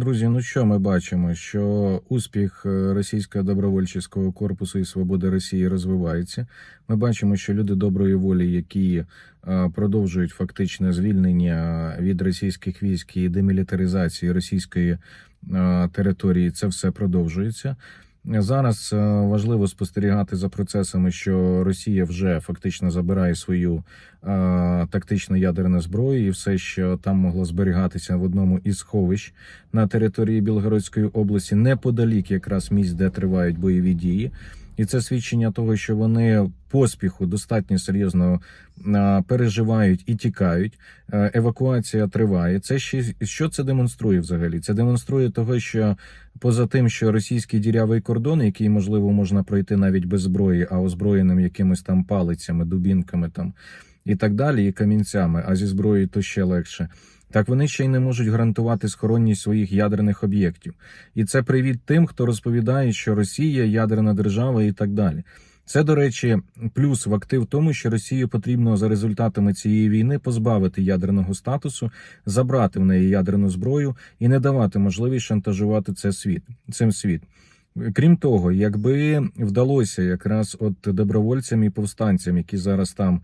Друзі, ну що ми бачимо? Що успіх е, російського добровольчого корпусу і свободи Росії розвивається. Ми бачимо, що люди доброї волі, які е, продовжують фактичне звільнення від російських військ і демілітаризації російської е, території, це все продовжується. Зараз е, важливо спостерігати за процесами, що Росія вже фактично забирає свою е, тактичну ядерну зброю, і все, що там могло зберігатися в одному із сховищ на території Білгородської області, неподалік якраз місць, де тривають бойові дії. І це свідчення того, що вони поспіху достатньо серйозно переживають і тікають. Е, Евакуація триває. Це ще що це демонструє взагалі? Це демонструє того, що поза тим, що російський дірявий кордон, який можливо можна пройти навіть без зброї, а озброєним якимись там палицями, дубінками там і так далі, і камінцями, а зі зброєю то ще легше. Так вони ще й не можуть гарантувати схоронність своїх ядерних об'єктів, і це привіт тим, хто розповідає, що Росія ядерна держава і так далі. Це, до речі, плюс в актив тому, що Росію потрібно за результатами цієї війни позбавити ядерного статусу, забрати в неї ядерну зброю і не давати можливість шантажувати це світ цим світ. Крім того, якби вдалося якраз от добровольцям і повстанцям, які зараз там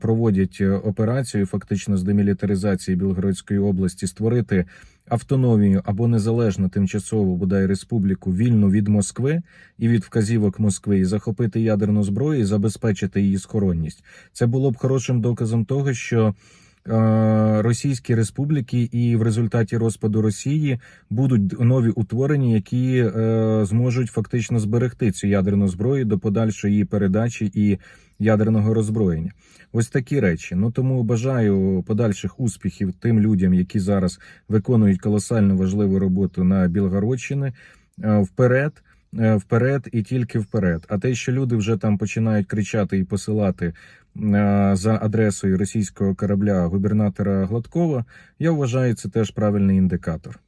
проводять операцію, фактично з демілітаризації Білгородської області, створити автономію або незалежну тимчасову бодай республіку вільну від Москви і від вказівок Москви, і захопити ядерну зброю і забезпечити її схоронність. Це було б хорошим доказом того, що. Е, Російські республіки, і в результаті розпаду Росії будуть нові утворення, які е, зможуть фактично зберегти цю ядерну зброю до подальшої її передачі і ядерного роззброєння. Ось такі речі. Ну тому бажаю подальших успіхів тим людям, які зараз виконують колосально важливу роботу на Білгородщині. Е, Вперед. Е, Вперед і тільки вперед. А те, що люди вже там починають кричати і посилати е, за адресою російського корабля губернатора Гладкова, я вважаю це теж правильний індикатор.